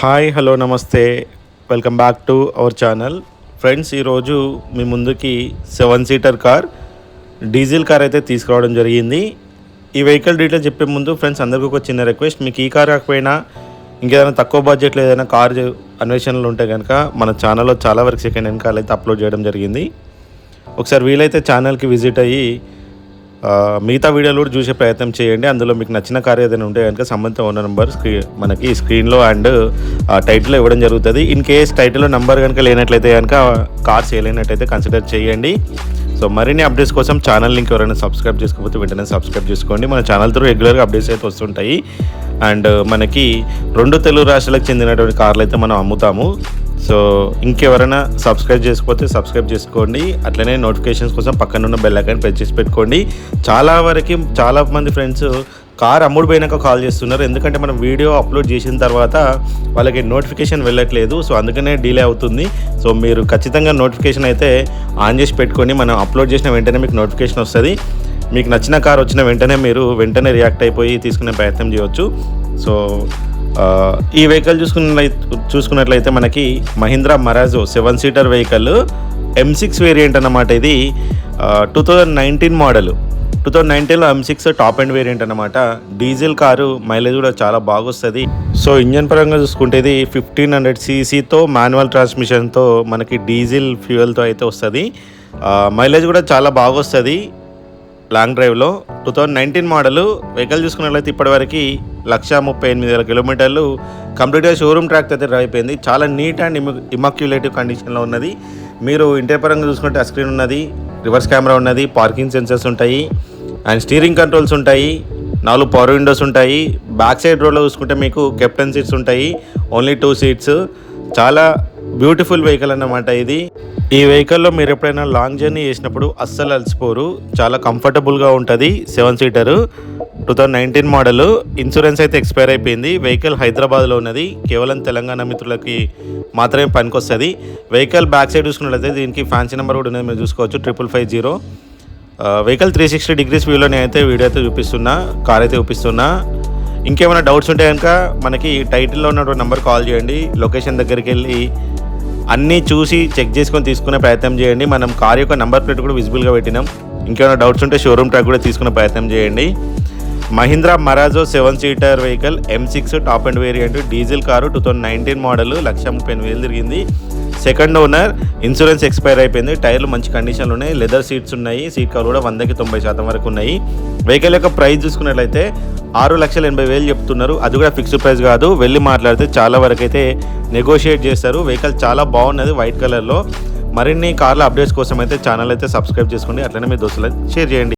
Hi hello నమస్తే. Welcome back to our channel friends ఈరోజు మీ ముందుకి seven seater car diesel car అయితే తీసుకురావడం జరిగింది. ఈ వెహికల్ డీటెయిల్ చెప్పే ముందు ఫ్రెండ్స్ అందరికీ ఒక చిన్న రిక్వెస్ట్ మీకు ఈ కార్ కాకపోయినా ఇంకేదైనా తక్కువ బడ్జెట్లో ఏదైనా కార్ అన్వేషణలు ఉంటే కనుక మన ఛానల్లో చాలా వరకు సెకండ్ హ్యాండ్ కార్లు అయితే అప్లోడ్ చేయడం జరిగింది. ఒకసారి వీలైతే ఛానల్కి విజిట్ అయ్యి మిగతా వీడియోలు కూడా చూసే ప్రయత్నం చేయండి. అందులో మీకు నచ్చిన కార్ ఏదైనా ఉంటే కనుక సంబంధిత ఉన్న నెంబర్ స్క్రీన్ మనకి స్క్రీన్లో అండ్ టైటిల్లో ఇవ్వడం జరుగుతుంది. ఇన్ కేస్ టైటిల్లో నెంబర్ కనుక లేనట్లయితే కనుక కార్ చేయలేనట్టయితే కన్సిడర్ చేయండి. సో మరిన్ని అప్డేట్స్ కోసం ఛానల్ లింక్ ఎవరైనా సబ్స్క్రైబ్ చేసుకోకపోతే వెంటనే సబ్స్క్రైబ్ చేసుకోండి. మన ఛానల్ త్రూ రెగ్యులర్గా అప్డేట్స్ అయితే వస్తుంటాయి. అండ్ మనకి రెండు తెలుగు రాష్ట్రాలకు చెందినటువంటి కార్లు అయితే మనం అమ్ముతాము. సో ఇంకెవరైనా సబ్స్క్రైబ్ చేసుకోకపోతే సబ్స్క్రైబ్ చేసుకోండి. అట్లనే నోటిఫికేషన్స్ కోసం పక్కన ఉన్న బెల్ ఐకాన్ ప్రెస్ చేసి పెట్టుకోండి. చాలా వరకు చాలా మంది ఫ్రెండ్స్ కార్ అమ్ముడు పోయినాక కాల్ చేస్తున్నారు. ఎందుకంటే మనం వీడియో అప్లోడ్ చేసిన తర్వాత వాళ్ళకి నోటిఫికేషన్ వెళ్ళట్లేదు. సో అందుకనే డిలే అవుతుంది. సో మీరు ఖచ్చితంగా నోటిఫికేషన్ అయితే ఆన్ చేసి పెట్టుకొని మనం అప్లోడ్ చేసిన వెంటనే మీకు నోటిఫికేషన్ వస్తుంది. మీకు నచ్చిన కార్ వచ్చిన వెంటనే మీరు వెంటనే రియాక్ట్ అయిపోయి తీసుకునే ప్రయత్నం చేయవచ్చు సో ఈ వెహికల్ చూసుకున్నట్లయితే చూసుకున్నట్లయితే మనకి Mahindra Marazzo seven seater vehicle M six variant అన్నమాట ఇది. Two thousand nineteen model two thousand నైన్టీన్లో M six top end variant అనమాట డీజిల్ కారు మైలేజ్ కూడా చాలా బాగొస్తుంది. సో ఇంజన్ పరంగా చూసుకుంటే ఇది ఫిఫ్టీన్ హండ్రెడ్ సీసీతో మాన్యువల్ ట్రాన్స్మిషన్తో మనకి డీజిల్ ఫ్యూయల్తో అయితే వస్తుంది. మైలేజ్ కూడా చాలా బాగొస్తుంది. లాంగ్ డ్రైవ్లో two thousand nineteen model vehicle చూసుకున్నట్లయితే ఇప్పటివరకు లక్ష ముప్పై ఎనిమిది వేల కిలోమీటర్లు. కంప్లీట్గా షోరూమ్ ట్రాక్ అయితే డ్రైవ్ అయిపోయింది. చాలా నీట్ అండ్ ఇమాక్యులేటివ్ కండిషన్లో ఉన్నది. మీరు ఇంటర్ పరంగా చూసుకుంటే స్క్రీన్ ఉన్నది రివర్స్ కెమెరా ఉన్నది పార్కింగ్ సెన్సర్స్ ఉంటాయి అండ్ స్టీరింగ్ కంట్రోల్స్ ఉంటాయి నాలుగు పవర్ విండోస్ ఉంటాయి. బ్యాక్ సైడ్ రోడ్లో చూసుకుంటే మీకు కెప్టెన్ సీట్స్ ఉంటాయి ఓన్లీ టూ సీట్స్ చాలా బ్యూటిఫుల్ వెహికల్ అన్నమాట ఇది. ఈ వెహికల్లో మీరు ఎప్పుడైనా లాంగ్ జర్నీ చేసినప్పుడు అస్సలు అలసిపోరు. చాలా కంఫర్టబుల్గా ఉంటుంది. Seven seater two thousand nineteen model. Insurance అయితే ఎక్స్పైర్ అయిపోయింది. వెహికల్ హైదరాబాద్లో ఉన్నది. కేవలం తెలంగాణ మిత్రులకి మాత్రమే పనికొస్తుంది. వెహికల్ బ్యాక్ సైడ్ చూసుకున్నట్లయితే దీనికి ఫ్యాన్సీ నెంబర్ కూడా ఉన్నది. మీరు చూసుకోవచ్చు. Triple five zero. Vehicle three sixty degrees వ్యూలో నేనైతే వీడియో అయితే చూపిస్తున్నా. కార్ అయితే చూపిస్తున్నా. ఇంకేమైనా డౌట్స్ ఉంటే కనుక మనకి టైటిల్లో ఉన్నటువంటి నెంబర్ కాల్ చేయండి. లొకేషన్ దగ్గరికి వెళ్ళి అన్నీ చూసి చెక్ చేసుకొని తీసుకునే ప్రయత్నం చేయండి. మనం కార్ యొక్క నెంబర్ ప్లేట్ కూడా విజిబుల్గా పెట్టినాం. ఇంకేమైనా డౌట్స్ ఉంటే షోరూమ్ ట్రాక్ కూడా తీసుకునే ప్రయత్నం చేయండి. Mahindra Marazzo seven seater vehicle M six top and variant diesel car two thousand nineteen model lakh ముప్పై ఎనిమిది వేలు తిరిగింది. సెకండ్ ఓనర్ ఇన్సూరెన్స్ ఎక్స్పైర్ అయిపోయింది. టైర్లు మంచి కండిషన్లు ఉన్నాయి. లెదర్ సీట్స్ ఉన్నాయి. సీట్ కవర్ కూడా వందకి తొంభై శాతం వరకు ఉన్నాయి. వెహికల్ యొక్క ప్రైస్ చూసుకున్నట్లయితే ఆరు లక్షల ఎనభై వేలు చెప్తున్నారు. అది కూడా ఫిక్స్డ్ ప్రైస్ కాదు. వెళ్ళి మాట్లాడితే చాలా వరకు అయితే నెగోషియేట్ చేస్తారు. వెహికల్ చాలా బాగున్నది వైట్ కలర్లో మరిన్ని కార్ల అప్డేట్స్ కోసం అయితే ఛానల్ అయితే సబ్స్క్రైబ్ చేసుకోండి. అట్లనే మీ దోస్తులు షేర్ చేయండి.